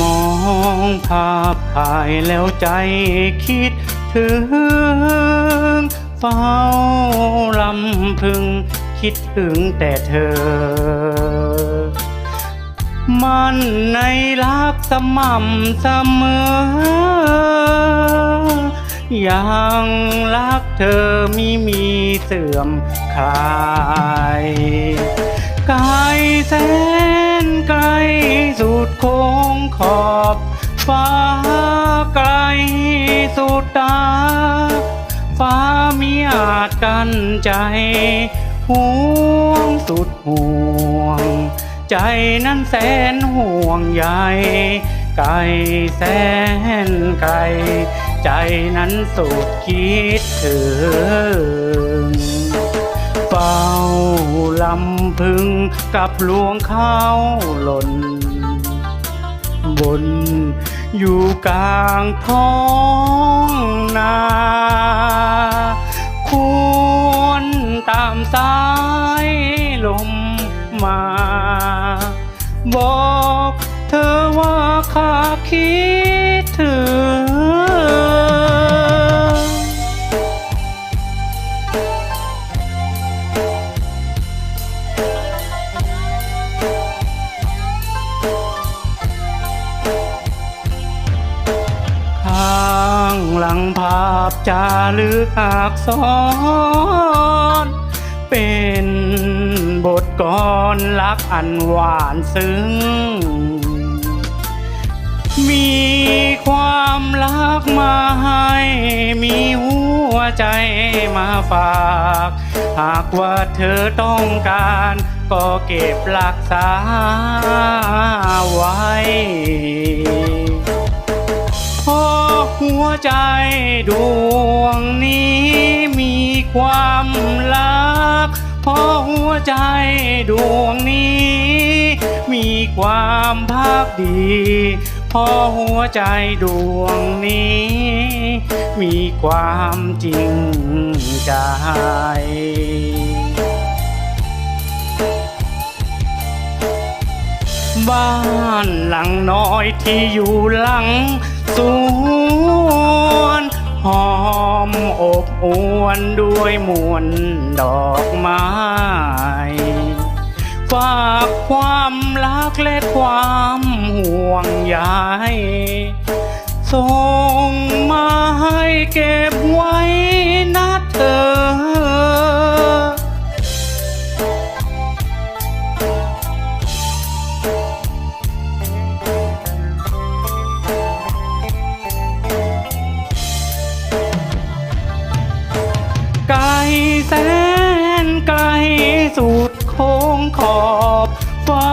มองภาพถ่ายแล้วใจคิดถึง เฝ้าลำพึงคิดถึงแต่เธอ มันในรักสม่ำเสมอ ยังรักเธอมิมีเสื่อมคลายไกลแสน ดโค้งขอบฟ้าไกลสุดตา ฟ้ามีอาจกันใจห่วงสุดห่วง ใจนั้นแสนห่วงใยไกลแสนไกล ใจนั้นสุดคิดถึงเฝ้าลำพึงกับลวงข้าวหล่น บน อยู่กลางท้องนา ควรตามสายลมมาบอ ลังภาพจารึกอักษร เป็นบทกรรักอันหวานซึ้ง มีความรักมาให้ มีหัวใจมาฝาก หากว่าเธอต้องการ ก็เก็บรักษาไว้ หัวใจดวงนี้มีความรัก เพราะหัวใจดวงนี้ มีความภาคดีเพราะหัวใจดวงนี้ มีความจริงใจบ้านหลังน้อยที่อยู่หลัง สวนหอมอบอวนด้วยมวลดอกไม้ฝากความรักและความห่วงใยส่งมาให้เก็บไว้นะ นไกลสุดโค้งขอบฟ้า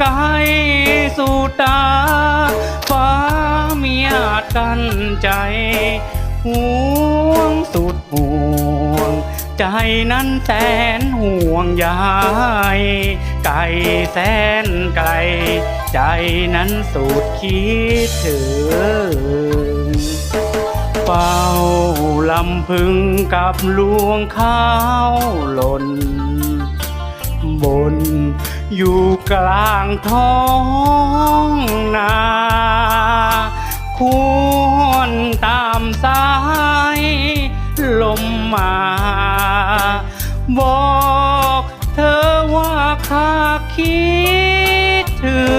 ไกลสุดตาฟ้ามีอาจกันใจห่วงสุดห่วง ใจนั้นแสนห่วงใยไกลแสนไกล ใจนั้นสุดคิดถึง เฝ้าลำพึงกับลวงข้าวหล่น บนอยู่กลางท้องนาควรตามสายลมมา บอกเธอว่าข้าคิดถึง